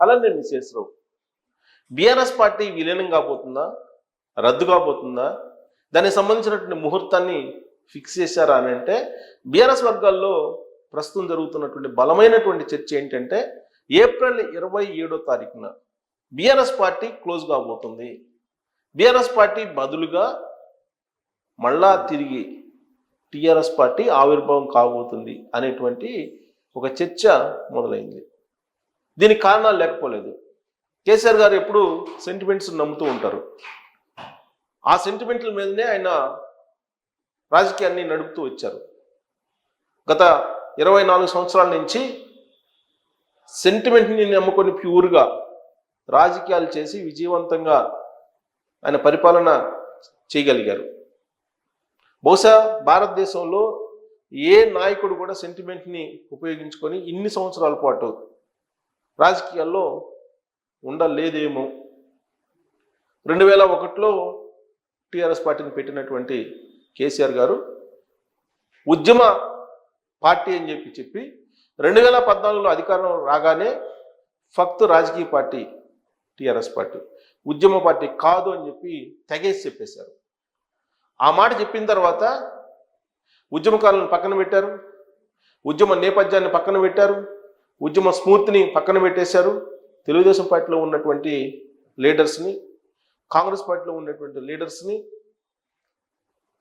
అలానే నిశేషరావు BRS party విలీనం కాబోతుందా? రద్దు కాబోతుందా? దానికి సంబంధించినటువంటి ముహూర్తాన్ని ఫిక్స్ చేశారా అని అంటే బీఆర్ఎస్ వర్గాల్లో ప్రస్తుతం జరుగుతున్నటువంటి బలమైనటువంటి చర్చ ఏంటంటే ఏప్రిల్ ఇరవై ఏడో తారీఖున బీఆర్ఎస్ పార్టీ క్లోజ్ కాబోతుంది. బీఆర్ఎస్ పార్టీ బదులుగా మళ్ళా తిరిగి టీఆర్ఎస్ పార్టీ ఆవిర్భావం కాబోతుంది అనేటువంటి ఒక చర్చ మొదలైంది. దీనికి కారణాలు లేకపోలేదు. కేసీఆర్ గారు ఎప్పుడు సెంటిమెంట్స్ నమ్ముతూ ఉంటారు. ఆ సెంటిమెంట్ల మీదనే ఆయన రాజకీయాన్ని నడుపుతూ వచ్చారు. గత ఇరవై నాలుగు సంవత్సరాల నుంచి సెంటిమెంట్ని నమ్ముకొని ప్యూర్గా రాజకీయాలు చేసి విజయవంతంగా ఆయన పరిపాలన చేయగలిగారు. బహుశా భారతదేశంలో ఏ నాయకుడు కూడా సెంటిమెంట్ని ఉపయోగించుకొని ఇన్ని సంవత్సరాల పాటు రాజకీయాల్లో ఉండలేదేమో. రెండు వేల ఒకటిలో టీఆర్ఎస్ పార్టీని పెట్టినటువంటి కేసీఆర్ గారు ఉద్యమ పార్టీ అని చెప్పి చెప్పి రెండు వేల పద్నాలుగులో అధికారం రాగానే ఫక్త్ రాజకీయ పార్టీ టీఆర్ఎస్ పార్టీ ఉద్యమ పార్టీ కాదు అని చెప్పి తెగేసి చెప్పేశారు. ఆ మాట చెప్పిన తర్వాత ఉద్యమకారులను పక్కన పెట్టారు ఉద్యమ నేపథ్యాన్ని పక్కన పెట్టారు ఉద్యమ స్ఫూర్తిని పక్కన పెట్టేశారు. తెలుగుదేశం పార్టీలో ఉన్నటువంటి లీడర్స్ని కాంగ్రెస్ పార్టీలో ఉన్నటువంటి లీడర్స్ని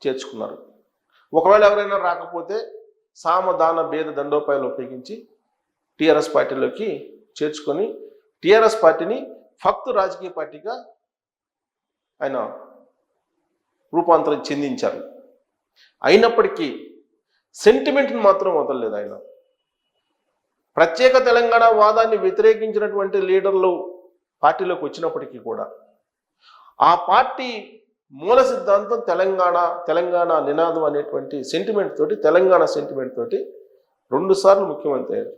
చేర్చుకున్నారు. ఒకవేళ ఎవరైనా రాకపోతే సామ దాన భేద దండోపాయాలు ఉపయోగించి టీఆర్ఎస్ పార్టీలోకి చేర్చుకొని టీఆర్ఎస్ పార్టీని ఫక్తు రాజకీయ పార్టీగా ఆయన రూపాంతరం చెందించారు. అయినప్పటికీ సెంటిమెంట్ని మాత్రం వదలలేదు ఆయన. ప్రత్యేక తెలంగాణ వాదాన్ని వ్యతిరేకించినటువంటి లీడర్లు పార్టీలోకి వచ్చినప్పటికీ కూడా ఆ పార్టీ మూల సిద్ధాంతం తెలంగాణ తెలంగాణ నినాదం అనేటువంటి సెంటిమెంట్ తోటి తెలంగాణ సెంటిమెంట్ తోటి రెండుసార్లు ముఖ్యమంత్రి అయ్యారు.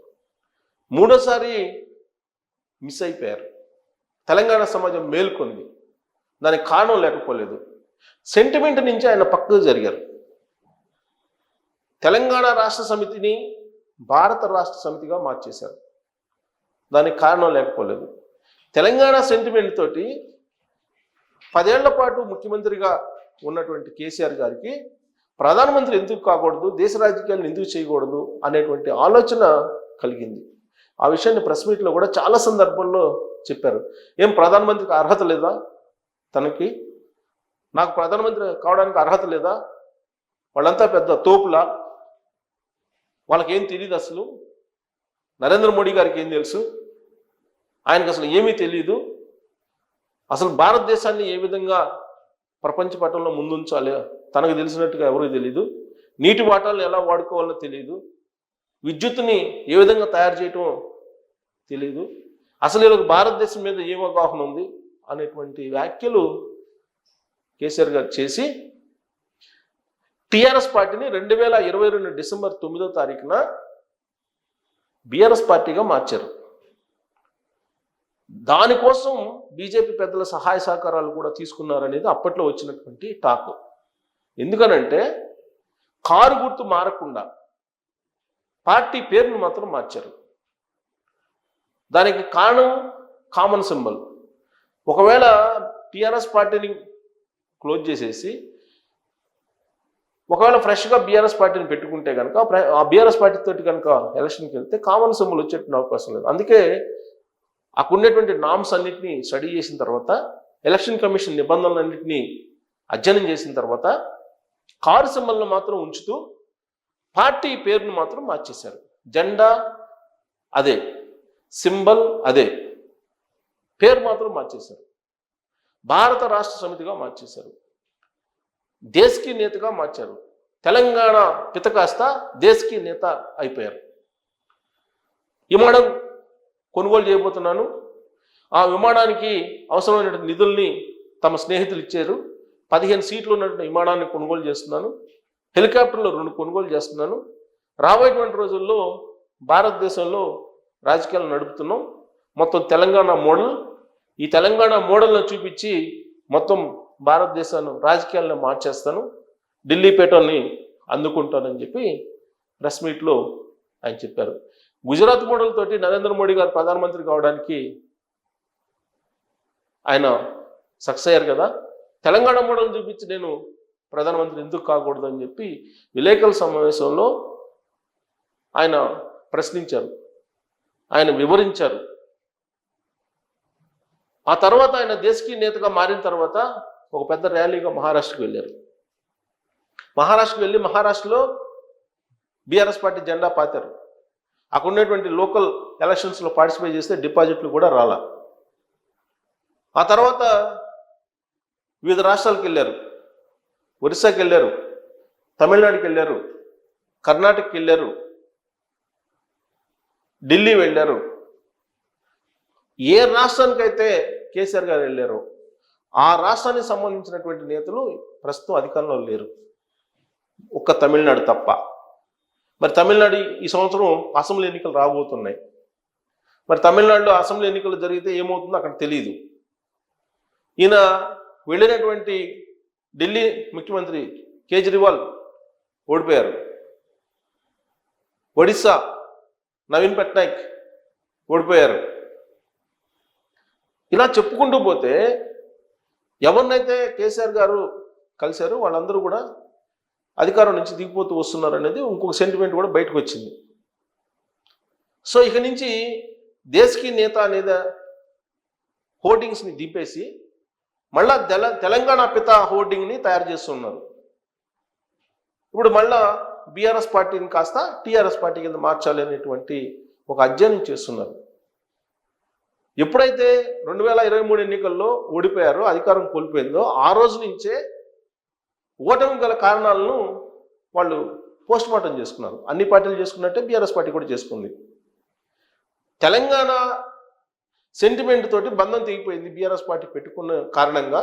మూడోసారి మిస్ అయిపోయారు. తెలంగాణ సమాజం మేల్కొంది. దానికి కారణం లేకపోలేదు. సెంటిమెంట్ నుంచి ఆయన పక్కకు జరిగారు. తెలంగాణ రాష్ట్ర సమితిని భారత రాష్ట్ర సమితిగా మార్చేశారు. దానికి కారణం లేకపోలేదు. తెలంగాణ సెంటిమెంట్ తోటి పదేళ్ళ పాటు ముఖ్యమంత్రిగా ఉన్నటువంటి కేసీఆర్ గారికి ప్రధానమంత్రి ఎందుకు కాకూడదు దేశ రాజకీయాలను ఎందుకు చేయకూడదు అనేటువంటి ఆలోచన కలిగింది. ఆ విషయాన్ని ప్రెస్ మీట్లో కూడా చాలా సందర్భాల్లో చెప్పారు. ఏం ప్రధానమంత్రికి అర్హత లేదా తనకి? నాకు ప్రధానమంత్రి కావడానికి అర్హత లేదా? వాళ్ళంతా పెద్ద తోపులా? వాళ్ళకి ఏం తెలియదు అసలు. నరేంద్ర మోడీ గారికి ఏం తెలుసు? ఆయనకు అసలు ఏమీ తెలియదు అసలు భారతదేశాన్ని ఏ విధంగా ప్రపంచ పటంలో ముందుంచాలి? తనకు తెలిసినట్టుగా ఎవరికి తెలియదు నీటి వాటాలను ఎలా వాడుకోవాలో తెలియదు విద్యుత్ని ఏ విధంగా తయారు చేయటం తెలియదు అసలు వీళ్ళకి భారతదేశం మీద ఏం అవగాహన ఉంది? అనేటువంటి వ్యాఖ్యలు కేసీఆర్ గారు చేసి టిఆర్ఎస్ పార్టీని రెండు వేల ఇరవై రెండు డిసెంబర్ తొమ్మిదో తారీఖున బిఆర్ఎస్ పార్టీగా మార్చారు. దానికోసం బీజేపీ పెద్దల సహాయ సహకారాలు కూడా తీసుకున్నారనేది అప్పట్లో వచ్చినటువంటి టాక్. ఎందుకనంటే కారు గుర్తు మారకుండా పార్టీ పేరును మాత్రం మార్చారు. దానికి కారణం కామన్ సింబల్ ఒకవేళ టిఆర్ఎస్ పార్టీని క్లోజ్ చేసేసి ఒకవేళ ఫ్రెష్గా బీఆర్ఎస్ పార్టీని పెట్టుకుంటే కనుక ఆ బీఆర్ఎస్ పార్టీ తోటి కనుక ఎలక్షన్కి వెళ్తే కామన్ సింబల్ వచ్చేటువంటి అవకాశం లేదు. అందుకే అక్కడున్నటువంటి నామ్స్ అన్నింటినీ స్టడీ చేసిన తర్వాత ఎలక్షన్ కమిషన్ నిబంధనలన్నింటినీ అధ్యయనం చేసిన తర్వాత కారు సింబల్ను మాత్రం ఉంచుతూ పార్టీ పేరును మాత్రం మార్చేశారు. జెండా అదే సింబల్ అదే పేరు మాత్రం మార్చేశారు. భారత రాష్ట్ర సమితిగా మార్చేశారు. దేశకి నేతగా మార్చారు. తెలంగాణ పిత కాస్త దేశకి నేత అయిపోయారు. విమానం కొనుగోలు చేయబోతున్నాను. ఆ విమానానికి అవసరమైనటువంటి నిధుల్ని తమ స్నేహితులు ఇచ్చారు. పదిహేను సీట్లు ఉన్నటువంటి విమానాన్ని కొనుగోలు చేస్తున్నాను. హెలికాప్టర్లో రెండు కొనుగోలు చేస్తున్నాను. రాబోయేటువంటి రోజుల్లో భారతదేశంలో రాజకీయాలు నడుపుతున్నాం. మొత్తం తెలంగాణ మోడల్. ఈ తెలంగాణ మోడల్ను చూపించి మొత్తం భారతదేశాన్ని రాజకీయాలను మార్చేస్తాను. ఢిల్లీ పేటోల్ని అందుకుంటానని చెప్పి ప్రెస్ మీట్లో ఆయన చెప్పారు. గుజరాత్ మోడల్ తోటి నరేంద్ర మోడీ గారు ప్రధానమంత్రి కావడానికి ఆయన సక్సెస్ అయ్యారు కదా. తెలంగాణ మోడల్ చూపించి నేను ప్రధానమంత్రి ఎందుకు కాకూడదు అని చెప్పి విలేకరుల సమావేశంలో ఆయన ప్రశ్నించారు. ఆయన వివరించారు. ఆ తర్వాత ఆయన దేశకి నేతగా మారిన తర్వాత ఒక పెద్ద ర్యాలీగా మహారాష్ట్రకి వెళ్ళారు. మహారాష్ట్రకి వెళ్ళి మహారాష్ట్రలో బీఆర్ఎస్ పార్టీ జెండా పాతారు. అక్కడ ఉండేటువంటి లోకల్ ఎలక్షన్స్లో పార్టిసిపేట్ చేస్తే డిపాజిట్లు కూడా రాలా. ఆ తర్వాత వివిధ రాష్ట్రాలకు వెళ్ళారు. ఒరిస్సాకి వెళ్ళారు. తమిళనాడుకి వెళ్ళారు. కర్ణాటకకి వెళ్ళారు. ఢిల్లీ వెళ్ళారు. ఏ రాష్ట్రానికైతే కేసీఆర్ గారు వెళ్ళారో ఆ రాష్ట్రానికి సంబంధించినటువంటి నేతలు ప్రస్తుతం అధికారంలో లేరు. ఒక్క తమిళనాడు తప్ప. మరి తమిళనాడు ఈ సంవత్సరం అసెంబ్లీ ఎన్నికలు రాబోతున్నాయి. మరి తమిళనాడులో అసెంబ్లీ ఎన్నికలు జరిగితే ఏమవుతుందో అక్కడ తెలియదు ఈయన వెళ్ళినటువంటి ఢిల్లీ ముఖ్యమంత్రి కేజ్రీవాల్ ఓడిపోయారు. ఒడిస్సా నవీన్ పట్నాయక్ ఓడిపోయారు. ఇలా చెప్పుకుంటూ పోతే ఎవరినైతే కేసీఆర్ గారు కలిశారో వాళ్ళందరూ కూడా అధికారం నుంచి దిగిపోతూ వస్తున్నారు అనేది ఇంకొక సెంటిమెంట్ కూడా బయటకు వచ్చింది. సో ఇక నుంచి దేశకి నేత అనేది హోర్డింగ్స్ని దింపేసి మళ్ళా తెల తెలంగాణ పిత హోర్డింగ్ని తయారు చేస్తున్నారు. ఇప్పుడు మళ్ళా బీఆర్ఎస్ పార్టీని కాస్త టీఆర్ఎస్ పార్టీ కింద మార్చాలి అనేటువంటి ఒక అధ్యయనం చేస్తున్నారు. ఎప్పుడైతే రెండు వేల ఇరవై మూడు ఎన్నికల్లో ఓడిపోయారో అధికారం కోల్పోయిందో ఆ రోజు నుంచే ఓటమి గల కారణాలను వాళ్ళు పోస్ట్ మార్టం చేసుకున్నారు. అన్ని పార్టీలు చేసుకున్నట్టే బీఆర్ఎస్ పార్టీ కూడా చేసుకుంది. తెలంగాణ సెంటిమెంట్ తోటి బంధం తెగిపోయింది బీఆర్ఎస్ పార్టీ పెట్టుకున్న కారణంగా.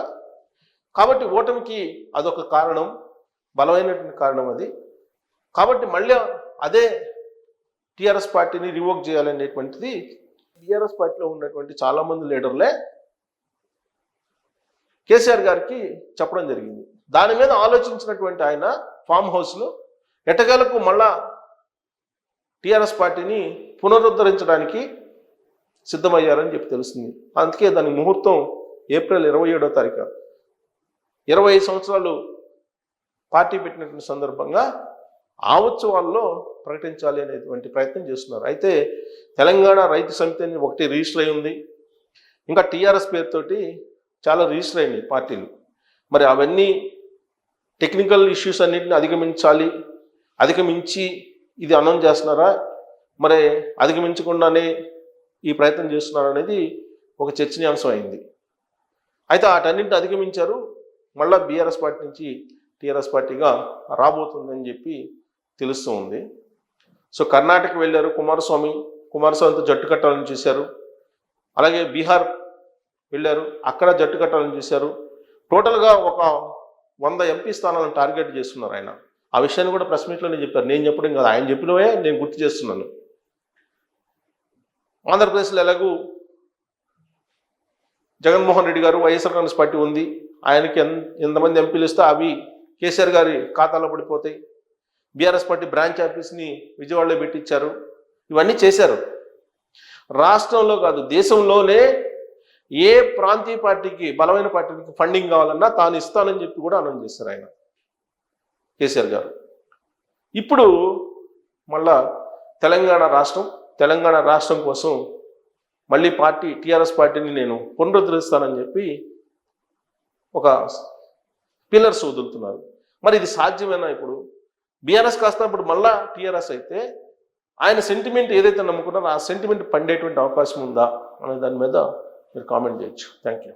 కాబట్టి ఓటమికి అదొక కారణం బలమైనటువంటి కారణం అది. కాబట్టి మళ్ళీ అదే టీఆర్ఎస్ పార్టీని రివోక్ చేయాలనేటువంటిది టీఆర్ఎస్ పార్టీలో ఉన్నటువంటి చాలామంది లీడర్లే కేసీఆర్ గారికి చెప్పడం జరిగింది. దాని మీద ఆలోచించినటువంటి ఆయన ఫామ్ హౌస్లో ఎటగలకు మళ్ళా టీఆర్ఎస్ పార్టీని పునరుద్ధరించడానికి సిద్ధమయ్యారని చెప్పి తెలుస్తుంది. అందుకే దాని ముహూర్తం ఏప్రిల్ ఇరవై ఏడో తారీఖు. ఇరవై సంవత్సరాలు పార్టీ పెట్టినటువంటి సందర్భంగా ఆ ఉత్సవాల్లో ప్రకటించాలి అనేటువంటి ప్రయత్నం చేస్తున్నారు. అయితే తెలంగాణ రైతు సమితి అని ఒకటి రిజిస్టర్ అయి ఉంది. ఇంకా టీఆర్ఎస్ పేరుతోటి చాలా రిజిస్టర్ అయినాయి పార్టీలు. మరి అవన్నీ టెక్నికల్ ఇష్యూస్ అన్నింటిని అధిగమించాలి. అధిగమించి ఇది అనౌన్స్ చేస్తున్నారా? మరి అధిగమించకుండానే ఈ ప్రయత్నం చేస్తున్నారు అనేది ఒక చర్చనీయాంశం అయింది. అయితే వాటన్నింటిని అధిగమించారు. మళ్ళీ బీఆర్ఎస్ పార్టీ నుంచి టీఆర్ఎస్ పార్టీగా రాబోతుందని చెప్పి తెలుస్తూ ఉంది. సో కర్ణాటక వెళ్ళారు. కుమారస్వామి కుమారస్వామితో జట్టు కట్టాలని చూశారు. అలాగే బీహార్ వెళ్ళారు. అక్కడ జట్టు కట్టాలని చూశారు. టోటల్గా ఒక వంద ఎంపీ స్థానాలను టార్గెట్ చేస్తున్నారు ఆయన. ఆ విషయాన్ని కూడా ప్రెస్ మీట్లోనే చెప్పారు. నేను చెప్పడం కాదు ఆయన చెప్పినవే నేను గుర్తు చేస్తున్నాను. ఆంధ్రప్రదేశ్లో ఎలాగూ జగన్మోహన్ రెడ్డి గారు వైఎస్ఆర్ కాంగ్రెస్ పార్టీ ఉంది. ఆయనకి ఎంతమంది ఎంపీలు ఇస్తే అవి కేసీఆర్ గారి ఖాతాలో పడిపోతాయి. బీఆర్ఎస్ పార్టీ బ్రాంచ్ ఆఫీస్ని విజయవాడలో పెట్టించారు. ఇవన్నీ చేశారు. రాష్ట్రంలో కాదు దేశంలోనే ఏ ప్రాంతీయ పార్టీకి బలమైన పార్టీకి ఫండింగ్ కావాలన్నా తాను ఇస్తానని చెప్పి కూడా అనౌన్స్ చేశారు ఆయన. కేసీఆర్ గారు. ఇప్పుడు మళ్ళా తెలంగాణ రాష్ట్రం తెలంగాణ రాష్ట్రం కోసం మళ్ళీ పార్టీ టీఆర్ఎస్ పార్టీని నేను పునరుద్ధరిస్తానని చెప్పి ఒక పిల్లర్స్ వదులుతున్నారు. మరి ఇది సాధ్యమేనా ఇప్పుడు? బీఆర్ఎస్ కాస్త ఇప్పుడు మళ్ళా టీఆర్ఎస్ అయితే ఆయన సెంటిమెంట్ ఏదైతే నమ్ముకున్నారో ఆ సెంటిమెంట్ పండేటువంటి అవకాశం ఉందా అనే దాని మీద మీరు కామెంట్ చేయొచ్చు థ్యాంక్ యూ